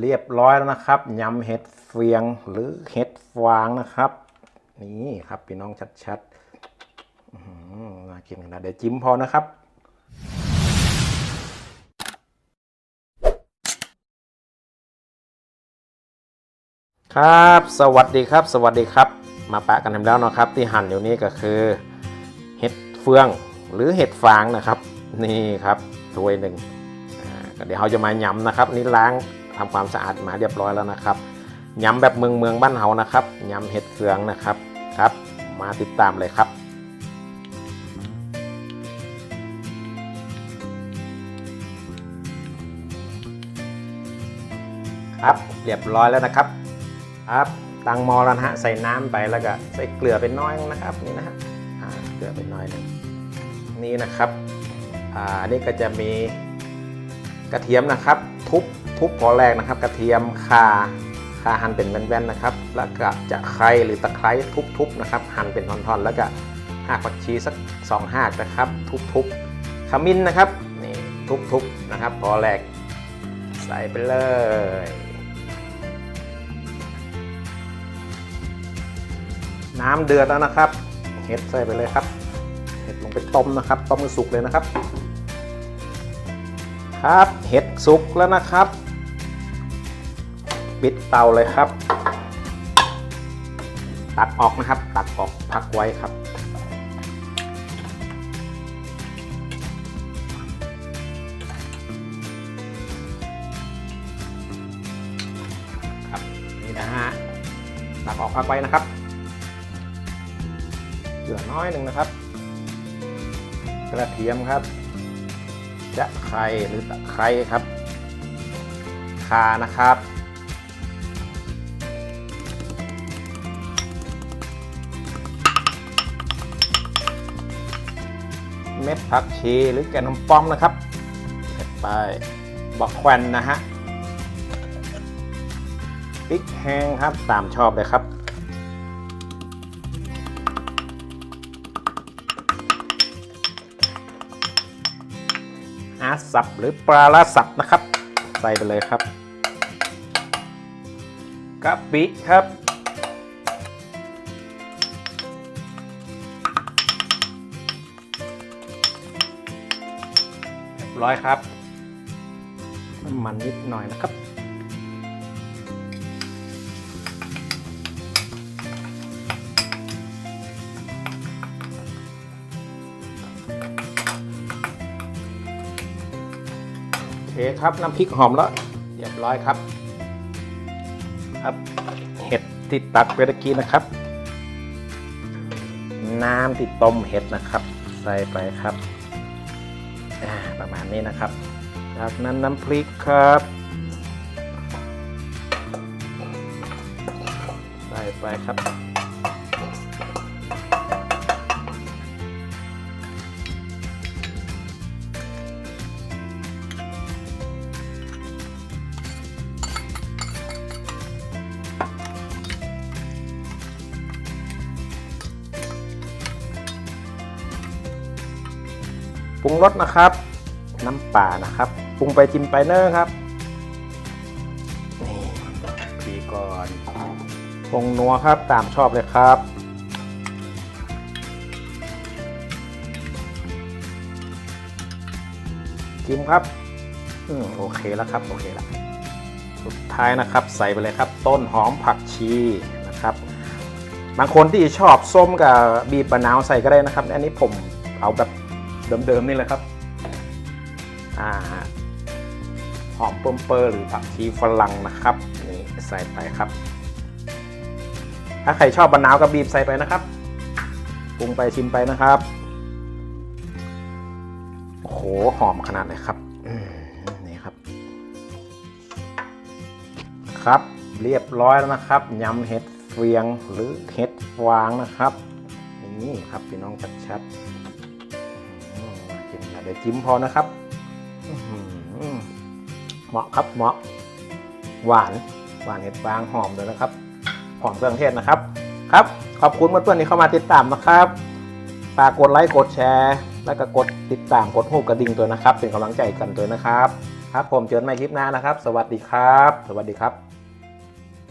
เรียบร้อยแล้วนะครับยำเห็ดเฟียงหรือเห็ดฟางนะครับ นี่ครับพี่น้องชัดๆน่ากินขนาดเดี๋ยวจิ้มพอนะครับครับ สวัสดีครับ สวัสดีครับ มาปะกันทำแล้วนะครับ ที่หั่นอยู่นี้ก็คือเห็ดเฟืองหรือเห็ดฟางนะครับ นี่ครับถ้วยหนึ่งเดี๋ยวเราจะมายำนะครับนี่ล้าง ทำความสะอาดมาเรียบร้อยแล้วนะครับยำแบบเมืองเมืองบ้านเฮานะครับยำเห็ดเฟืองนะครับครับ มาติดตามเลยครับครับเรียบร้อยแล้วนะครับครับตังหมอแล้วนะฮะใส่น้ำไปแล้วก็ใส่เกลือเป็นน้อยนะครับนี่นะฮะเกลือเป็นน้อยหนึงนี่นะครับอ่าอันนี้ก็จะมีกระเทียมนะครับ ทุบ ทุบพอแรกนะครับ กระเทียมข่าข่าหั่นเป็นแว่นๆนะครับ แล้วก็จะไคร้หรือตะไคร้ทุบๆนะครับ หั่นเป็นท่อนๆ แล้วก็หากผักชีสักสองหากนะครับ ทุบๆขมิ้นนะครับนี่ทุบๆนะครับพอแรกใส่ไปเลยน้ำเดือดแล้วนะครับ เห็ดใส่ไปเลยครับ เห็ดลงไปต้มนะครับ ต้มให้สุกเลยนะครับ ครับ เห็ดสุกแล้วนะครับ ปิดเตาเลยครับ ตักออกนะครับ ตักออกพักไว้ครับ ครับนี่นะฮะตักออกพักไว้นะครับเกลือน้อยหนึ่งนะครับ กระเทียมครับ จะไครหรือตะไคร้ครับขานะครับ เม็ดผักชีหรือแกนมป้อมนะครับไปบักแควนนะฮะพริกแห้งครับตามชอบเลยครับ อาสับหรือปลาละสับนะครับ ใส่ไปเลยครับกะปิครับ ร้อยครับน้ำมันนิดหน่อยนะครับ โอเคครับน้ำพริกหอมแล้วเรียบร้อยครับ ครับเห็ดที่ตักไปตะกี้นะครับ น้ำที่ต้มเห็ดนะครับ ใส่ไปครับ ประมาณนี้นะครับ จากนั้นน้ำพริกครับ ใส่ไปครับ ปรุงรสนะครับ น้ำป่านะครับปรุงไปจิ้มไปเนอะครับนี่พีก่อนปรุงนัวครับตามชอบเลยครับจิ้มครับอืมโอเคแล้วครับโอเคแล้วสุดท้ายนะครับใส่ไปเลยครับ ต้นหอมผักชีนะครับบางคนที่ชอบส้มกับบีบมะนาวใส่ก็ได้นะครับ อันนี้ผมเอาแบบ เดิมๆนี่แหละครับอ่าหอมเปิ่มเปอร์หรือผักชีฝรั่งนะครับนี่ใส่ไปครับ ถ้าใครชอบมะนาวก็บีบใส่ไปนะครับปรุงไปชิมไปนะครับโอ้โหหอมขนาดไหนครับนี่ครับ ครับเรียบร้อยแล้วนะครับยำเห็ดเฟียงหรือเห็ดฟางนะครับนี่ครับพี่น้องชัดๆ เดี๋ยวจิ้มพอนะครับเหมาะครับเหมาะ หวานหวานเห็ดฟางหอมเลยนะครับหอมเครื่องเทศนะครับ ครับ ขอบคุณเพื่อนๆที่เข้ามาติดตามนะครับฝากกดไลค์กดแชร์ แล้วก็กดติดตามกดหูกระดิ่งตัวนะครับ เป็นกำลังใจกันตัวนะครับ ครับผมเจอกันใหม่คลิปหน้านะครับ สวัสดีครับ สวัสดีครับ